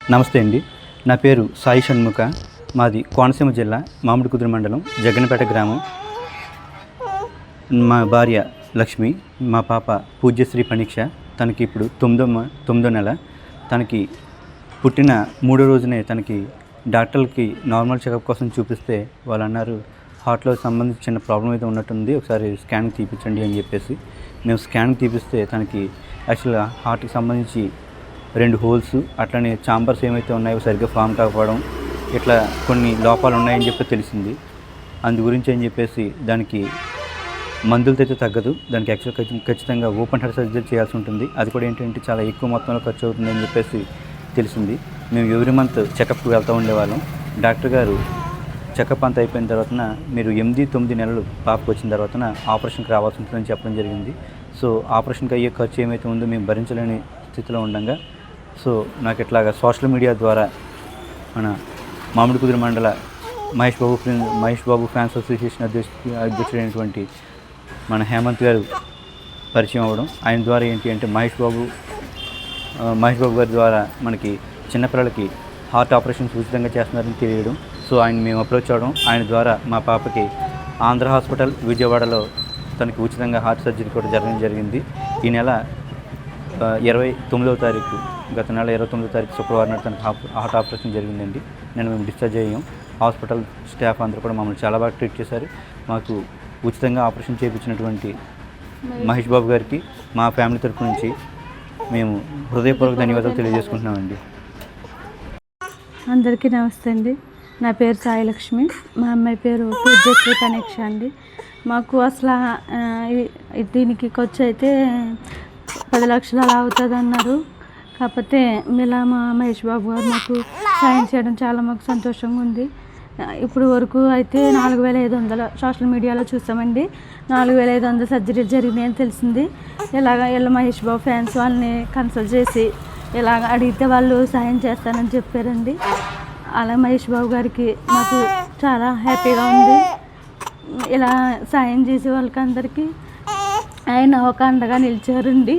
నమస్తే అండి. నా పేరు సాయి షణ్ముఖ. మాది కోనసీమ జిల్లా మామిడికుదురు మండలం జగన్పేట గ్రామం. మా భార్య లక్ష్మి మా పాప పూజ్యశ్రీ పనీక్ష. తనకి ఇప్పుడు తొమ్మిదో తొమ్మిదో నెల. తనకి పుట్టిన మూడో రోజునే తనకి డాక్టర్లకి నార్మల్ చెకప్ కోసం చూపిస్తే వాళ్ళు అన్నారు హార్ట్లో సంబంధించి చిన్న ప్రాబ్లం అయితే ఉన్నట్టుంది ఒకసారి స్కాన్ తీపించండి అని చెప్పేసి. మేము స్కాన్ తీపిస్తే తనకి యాక్చువల్గా హార్ట్కి సంబంధించి రెండు హోల్స్ అట్లనే చాంబర్స్ ఏమైతే ఉన్నాయో సరిగ్గా ఫామ్ కాకపోవడం ఇట్లా కొన్ని లోపాలు ఉన్నాయని చెప్పి తెలిసింది. అందు గురించి అని చెప్పేసి దానికి మందులతో అయితే తగ్గదు. దానికి యాక్చువల్ ఖచ్చితంగా ఓపెన్ హార్ట్ సర్జరీ చేయాల్సి ఉంటుంది. అది కూడా ఏంటంటే చాలా ఎక్కువ మొత్తంలో ఖర్చు అవుతుంది అని చెప్పేసి తెలిసింది. మేము ఎవ్రీ మంత్ చెకప్కి వెళ్తూ ఉండేవాళ్ళం. డాక్టర్ గారు చెకప్ అంతా అయిపోయిన తర్వాత మీరు ఎనిమిది తొమ్మిది నెలలు పాపకు వచ్చిన తర్వాత ఆపరేషన్కి రావాల్సి ఉంటుందని చెప్పడం జరిగింది. సో ఆపరేషన్కి అయ్యే ఖర్చు ఏమైతే ఉందో మేము భరించలేని స్థితిలో ఉండగా సో నాకు ఇట్లాగా సోషల్ మీడియా ద్వారా మన మామిడి కుదిరి మండల Mahesh Babu friend Mahesh Babu fans association అధ్యక్ష అధ్యక్షుడైనటువంటి మన హేమంత్ గారు పరిచయం అవ్వడం. ఆయన ద్వారా ఏంటి అంటే మహేష్ బాబు మహేష్ బాబు గారి ద్వారా మనకి చిన్నపిల్లలకి హార్ట్ ఆపరేషన్స్ ఉచితంగా చేస్తున్నారని తెలియడం. సో ఆయన మేము అప్రోచ్ అవ్వడం. ఆయన ద్వారా మా పాపకి ఆంధ్ర హాస్పిటల్ విజయవాడలో తనకి ఉచితంగా హార్ట్ సర్జరీ కూడా జరగడం జరిగింది. ఈ నెల ఇరవై తొమ్మిదవ తారీఖు గత నెల ఇరవై తొమ్మిదో తారీఖు శుక్రవారం నాడు తనకు హార్ట్ ఆపరేషన్ జరిగిందండి. నేను మేము డిశ్చార్జ్ అయ్యాం. హాస్పిటల్ స్టాఫ్ అందరూ కూడా మమ్మల్ని చాలా బాగా ట్రీట్ చేశారు. మాకు ఉచితంగా ఆపరేషన్ చేయించినటువంటి మహేష్ బాబు గారికి మా ఫ్యామిలీ తరపు నుంచి మేము హృదయపూర్వక ధన్యవాదాలు తెలియజేసుకుంటున్నామండి. అందరికీ నమస్తే అండి. నా పేరు సాయిలక్ష్మి. మా అమ్మాయి పేరు పూజ్యశ్రీ కనీక్ష అండి. మాకు అసలు దీనికి ఖర్చు అయితే పది లక్షలు అలా అవుతుంది అన్నారు కాకపోతే ఇలా మా మహేష్ బాబు గారు మాకు సాయం చేయడం చాలా మాకు సంతోషంగా ఉంది. ఇప్పుడు వరకు అయితే నాలుగు వేల ఐదు వందల సోషల్ మీడియాలో చూసామండి. నాలుగు వేల ఐదు వందల సర్జరీ జరిగినాయని తెలిసింది. ఇలాగ వీళ్ళ మహేష్ బాబు ఫ్యాన్స్ వాళ్ళని కన్సల్ట్ చేసి ఇలాగ అడిగితే వాళ్ళు సాయం చేస్తానని చెప్పారండి. అలా మహేష్ బాబు గారికి మాకు చాలా హ్యాపీగా ఉంది. ఇలా సాయం చేసే వాళ్ళకి అందరికీ ఆయన ఒక అండగా నిలిచారండి.